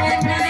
এই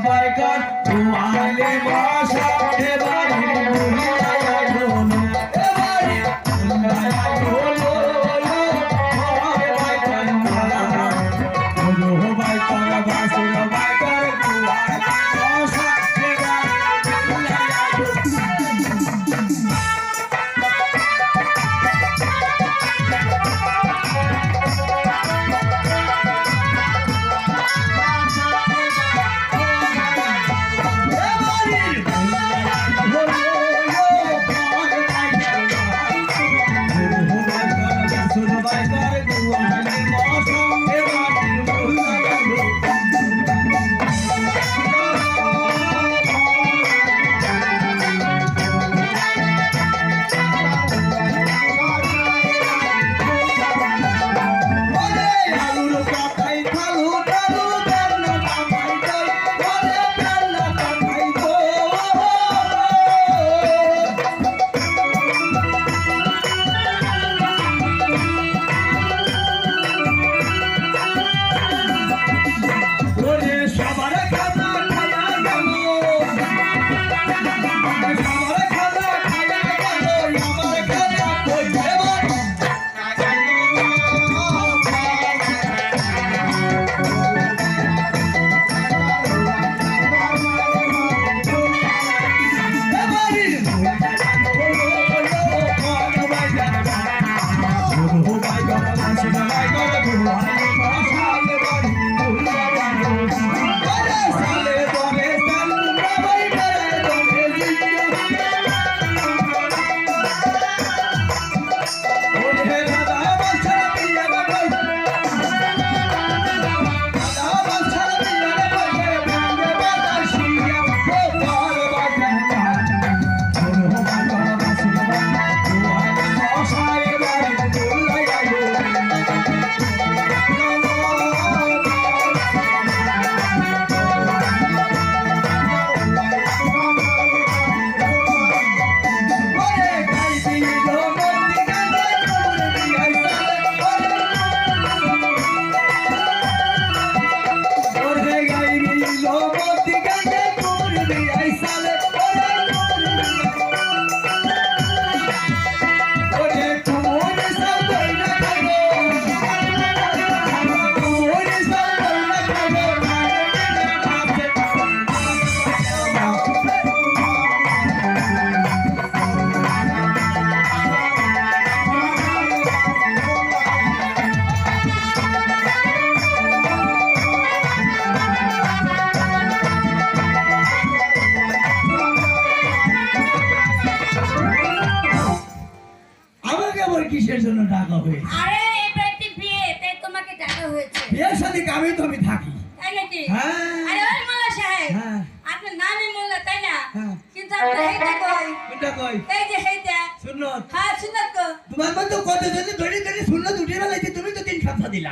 তো তিন খামসা দিলা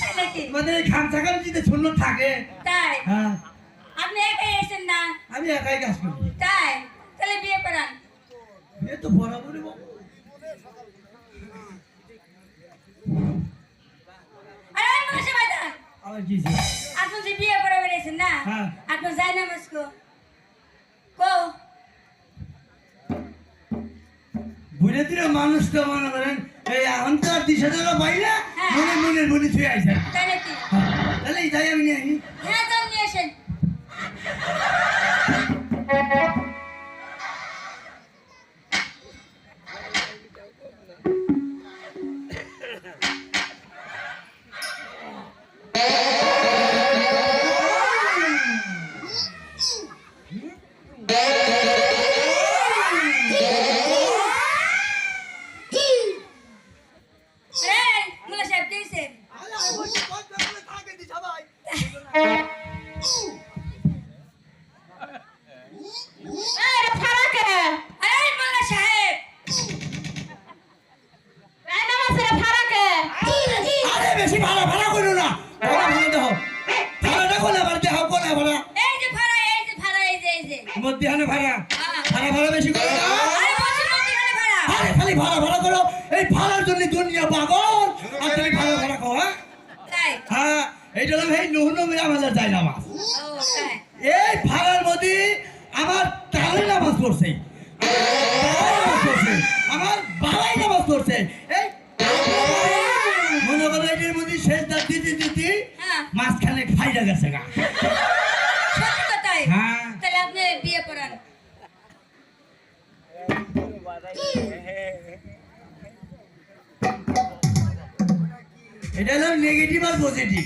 তাই নাকি তোমাদের এই খামসা খাম যদি শূন্য থাকে। তাই? হ্যাঁ। আপনি একাই এসেন না? আমি একাই কাজ করি। তাই? তাহলে বিয়ে করান। তো বরাবরই? আপনি যে বিয়ে করে বেরিয়েছেন না? হ্যাঁ। আপনার যাই না মাসকো। কো ফিরে মানুষ তো মনে করেন এই এখন তো আর দিশা জায়গা পাই না হ্যাঁ। মনে মনে মনে ছুঁয়ে আইসেন তাহলে এই যাই আমি নিয়ে গেছে গা সত্যি তো হ্যাঁ। তাহলে আপনি বিয়ে করান এটা হলো নেগেটিভ আর পজিটিভ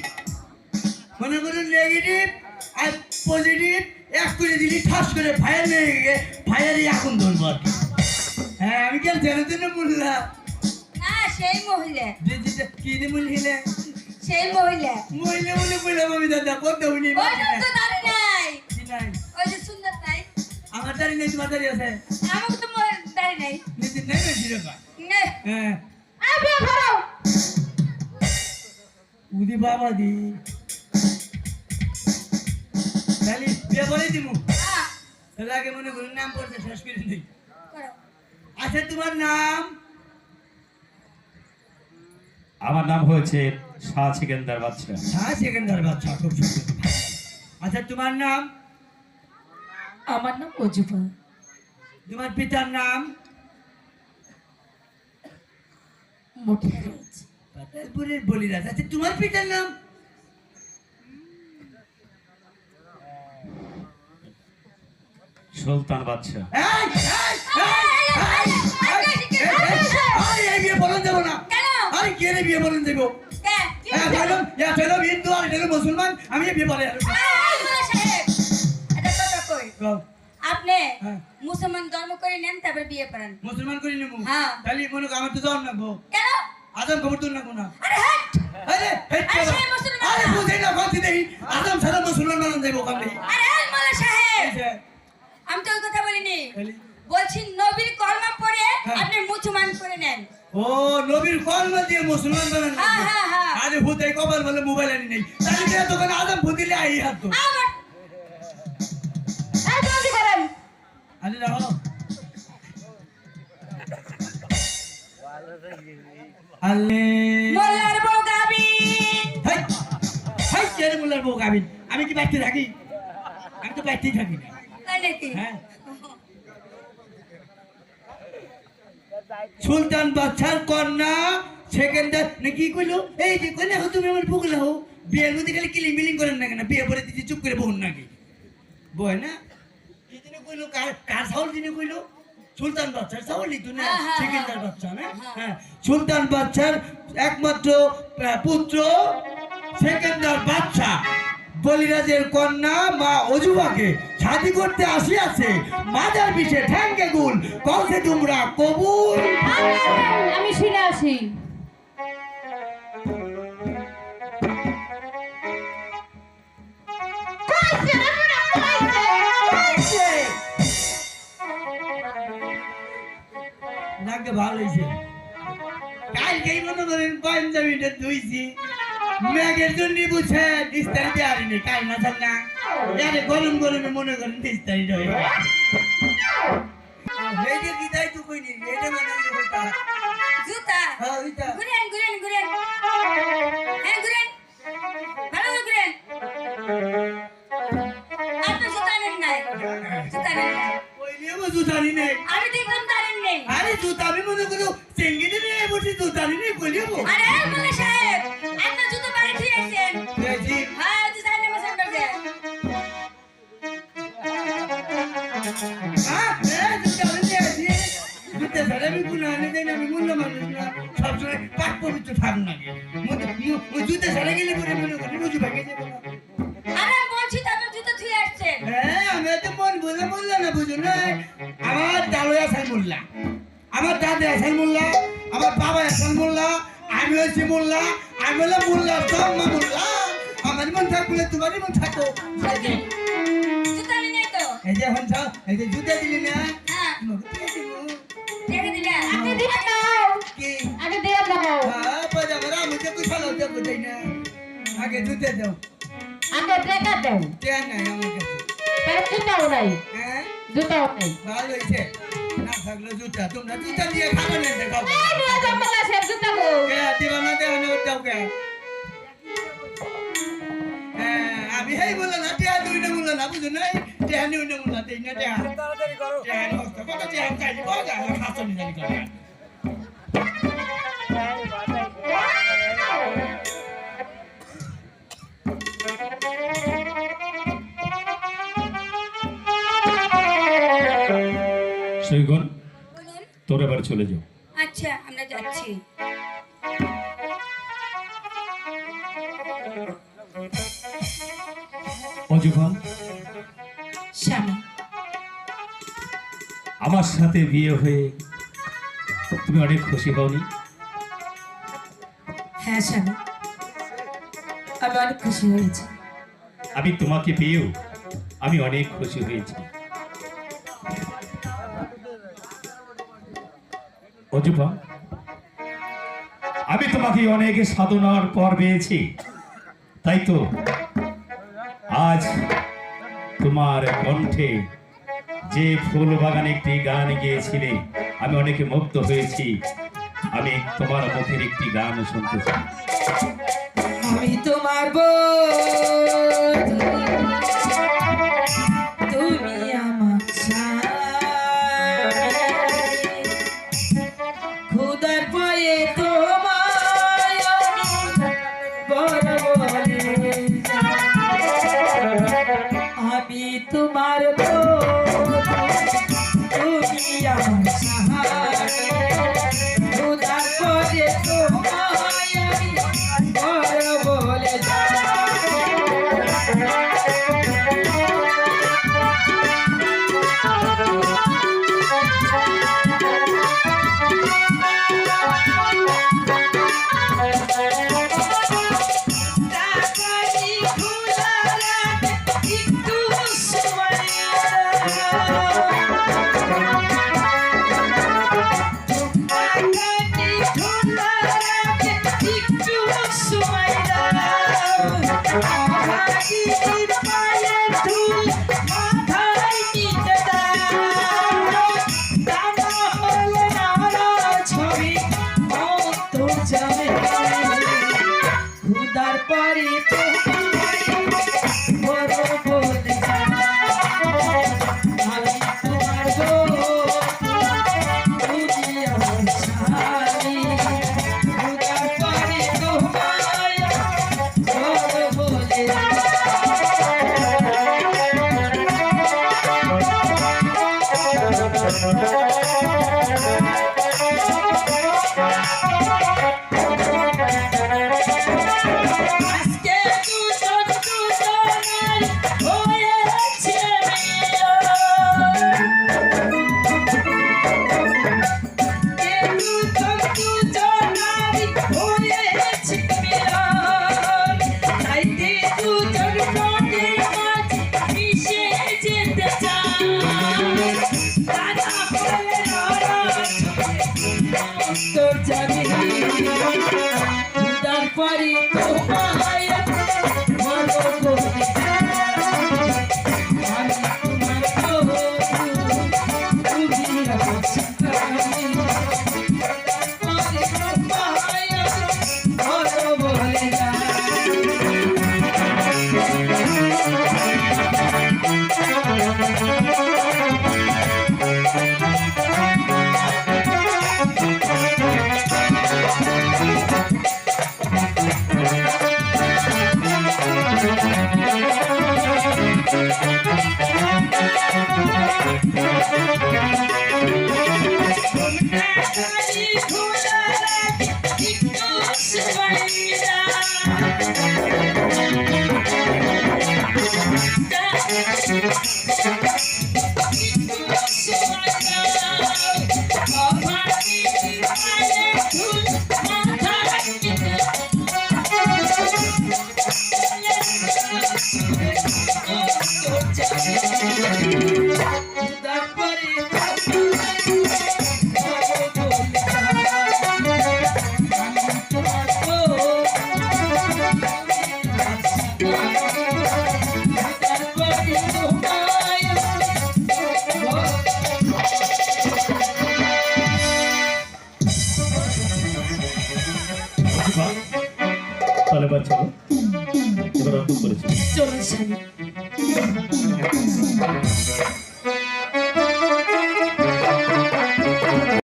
মনে করুন নেগেটিভ আর পজিটিভ এক করে দিলি ঠাস করে ফায়ার লেগে গিয়ে ফায়ারই এখন ধরবো আর কি। হ্যাঁ আমি কেন জানার জন্য বললাম? না সেই মহিলা। কি মহিলা? সেই মহিলা। মহিলা বলে বললাম আমি দাদা কত উনি ওই তো দাঁড়ি নাই। নাই। ওই যে সুন্দর নাই আমার দাঁড়ি নেই তোমার দাঁড়ি আছে। আমাকে তো দাঁড়ি নাই। নিচে নেই বেশি রকম নে, হ্যাঁ। এই বিয়ে করো। উদি বাবা দি। তাহলে বিয়ে করে দিব হ্যাঁ, তাহলে আগে মনে করুন নাম পড়ছে শেষ করে দিই। আচ্ছা তোমার নাম? আমার নাম হয়েছে শাহ সিকেন্দার বাদশাহ হ্যাঁ সেকেন্ডার বাচ্চা খুব সুন্দর আচ্ছা তোমার নাম আমার নাম অজুবা তোমার পিতার নাম পাতালপুরের বলিরাজ আচ্ছা তোমার পিতার নাম সুলতান বাদশাহ এই, এই, এই, এই, এই, এই, এই, এই বিয়ে বলুন দেবো না বিয়ে বলুন দেবো? কে? হ্যাঁ হয়েছে? বলুন মুসলমান। আমি বিয়ে বলে আপনি হ্যাঁ। মুসলমান ধর্ম করে নেন তারপর বিয়ে করেন। মুসলমান করি নেব। হ্যাঁ। তাহলে মনে আমার তো যাওয়ার নাকবো কেন? আদম খবর তো নাকবো না। আরে হাট! আরে আরে বাবা। সেই মুসলমান আরে না। বুঝে না বলছি দেখি আদম সারা মুসলমান বানান দেবো ওখানে আরে হাট সাহেব! আমি তো কথা বলিনি। বলছি নবীর কলমা পড়ে হ্যাঁ। আপনি মুসলমান করে নেন। ও নবীর কলমা দিয়ে মুসলমান বানান। আরে ভূতে কপাল বলে মোবাইল আনি নেই। তাহলে আদম ভূতিলে আই হাত তো। এই আরে রাখো। আমি কি বাইতে থাকি? আমি তো বাইতেই থাকি না। হ্যাঁ। সুলতান বাদশার কন্যা সেকেন্ডার না কি কইলো? এই যে হো তুমি আমার হো। বিয়ের মধ্যে খালি কিলিং বিলিং করেন না কেন? বিয়ে করে দিতে চুপ করে বহুন নাকি? বয় না? কইলো কার কার সাউল দিনে কইলো? সুলতান বাচ্চার সাউলই তো না হ্যাঁ, হ্যাঁ, হ্যাঁ। বাচ্চা না? হ্যাঁ। হ্যাঁ সুলতান বাচ্চার একমাত্র পুত্র সেকেন্দার বাচ্চা বলিরাজের কন্যা মা অজুবাকে শাদি করতে আসিয়াছে। মাজার বিষে ঠ্যাংকে গুল কলসে তোমরা কবুল। আমি শুনে আসি। ভালো হয়েছে কালকে মনে করেন পাঞ্জাবিটা ধুইছি। মেঘের জন্য বুঝছে ইস্তারি দেওয়ারিনি কাল না থাক না আরে গরম গরমে মনে করেন ইস্তারি রয়ে এইটা কি তাই তো কইনি এটা মানে ওই জুতা। হ্যাঁ ওইটা। ঘুরেন ঘুরেন ঘুরেন। হ্যাঁ ঘুরেন। ভালো করে ঘুরেন। আপনি জুতা নেন নাই। জুতা নেন নাই। ওই নিয়ে নেই আমি দেখলাম তারেন নেই। আরে জুতা আমি মনে করো চেঙ্গিতে নিয়ে বসে জুতারি নেই কইলে আরে মোল্লা সাহেব। আমি কোনো আনে দেয় না আমি মূল্য মানুষ না সবসময় পাক পবিত্র থাক না জুতা ছাড়া গেলে পরে তো এই যে হন ছাও এই যে জুতা দিলি না? হ্যাঁ। দিয়ে দিবো। দেখে দিলে? আগে দিয়ে দাও কি? আগে দিয়ে দাও হ্যাঁ বাজা বাজা আমি তো কুশালো দেখো তাই না। আগে জুতে দাও। আগে টাকা দাও। দেয়া নাই আমার কাছে। তার জুতাও নাই। হ্যাঁ? জুতাও নাই। ভালো হয়েছে? না থাকলে জুতা। তোমরা জুতা দিয়ে খাবে না দেখাও। এই নিয়ে যাও মোল্লা জুতা গো কে দিবা না নেওয়ার দাও কে। আমি হেই বললাম না টেহা দুই না বললাম না বুঝো নাই টেহা নিউ না বললাম তিন না। টেহা তাড়াতাড়ি করো টেহা নষ্ট কত টেহা চাইলি বাজা হাসনি জানি করে সৈগুন তোর এবার চলে যাও। আমার সাথে বিয়ে হয়ে তুমি অনেক খুশি হওনি? হ্যাঁ স্বামী। আমি অনেক খুশি হয়েছি। আমি তোমাকে পেয়েও আমি অনেক খুশি হয়েছি। অজুভা আমি তোমাকে অনেক সাধনার পর পেয়েছি। তাই তো আজ তোমার কণ্ঠে যে ফুল বাগানে একটি গান গিয়েছিলে, আমি অনেকে মুক্ত হয়েছি। আমি তোমার মুখের একটি গান শুনতে চাই। আমি তোমার বন্ধু